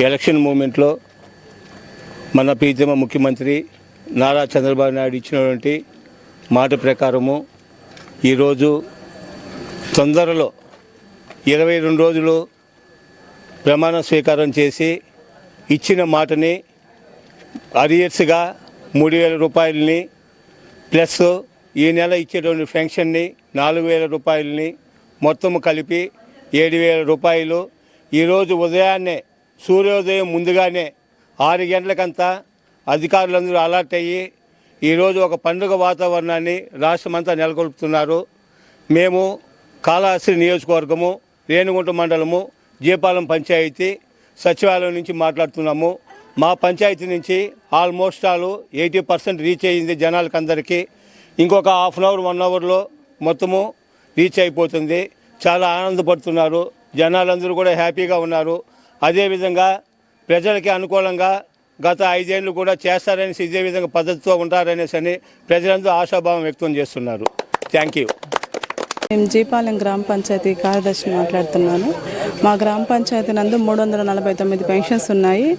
Election మూమెంట్లో మన ప్రీతమ ముఖ్యమంత్రి నారా చంద్రబాబు నాయుడు ఇచ్చినటువంటి మాట ప్రకారము ఈరోజు తొందరలో ఇరవై రెండు రోజులు ప్రమాణ స్వీకారం చేసి ఇచ్చిన మాటని అరియర్స్గా మూడు వేల రూపాయలని ప్లస్ ఈ నెల ఇచ్చేటువంటి పెన్షన్ని నాలుగు వేల రూపాయలని మొత్తం కలిపి ఏడు వేల రూపాయలు ఈరోజు ఉదయాన్నే సూర్యోదయం ముందుగానే ఆరు గంటలకంతా అధికారులందరూ అలర్ట్ అయ్యి ఈరోజు ఒక పండుగ వాతావరణాన్ని రాష్ట్రమంతా నెలకొల్పుతున్నారు. మేము కాళహస్తి నియోజకవర్గము రేణుగుంట మండలము జీపాలెం పంచాయతీ సచివాలయం నుంచి మాట్లాడుతున్నాము. మా పంచాయతీ నుంచి almost all eighty percent reach అయ్యింది జనాలకి అందరికీ ఇంకొక హాఫ్ అన్ అవర్ వన్ అవర్లో మొత్తము రీచ్ అయిపోతుంది. చాలా ఆనందపడుతున్నారు. జనాలందరూ కూడా హ్యాపీగా ఉన్నారు. అదేవిధంగా ప్రజలకి అనుకూలంగా గత ఐదేళ్ళు కూడా చేస్తారనేసి ఇదే విధంగా పద్ధతితో ఉంటారనేసి అని ప్రజలందరూ ఆశాభావం వ్యక్తం చేస్తున్నారు. థ్యాంక్ యూ మేము జీపాలెం గ్రామ పంచాయతీ కార్యదర్శి మాట్లాడుతున్నాను. మా గ్రామ పంచాయతీ నందు మూడు వందల నలభై తొమ్మిది పెన్షన్స్ ఉన్నాయి.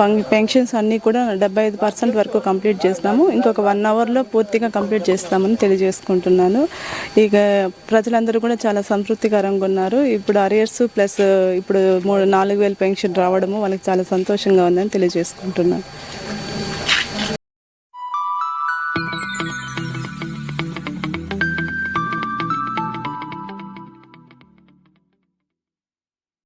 పం- పెన్షన్స్ అన్నీ కూడా డెబ్బై ఐదు పర్సెంట్ వరకు కంప్లీట్ చేస్తాము ఇంకొక వన్ అవర్లో పూర్తిగా కంప్లీట్ చేస్తామని తెలియజేసుకుంటున్నాను. ఇక ప్రజలందరూ కూడా చాలా సంతృప్తికరంగా ఉన్నారు. ఇప్పుడు అరియర్స్ ప్లస్ ఇప్పుడు మూడు నాలుగు వేలు పెన్షన్ రావడము వాళ్ళకి చాలా సంతోషంగా ఉందని తెలియజేసుకుంటున్నాను.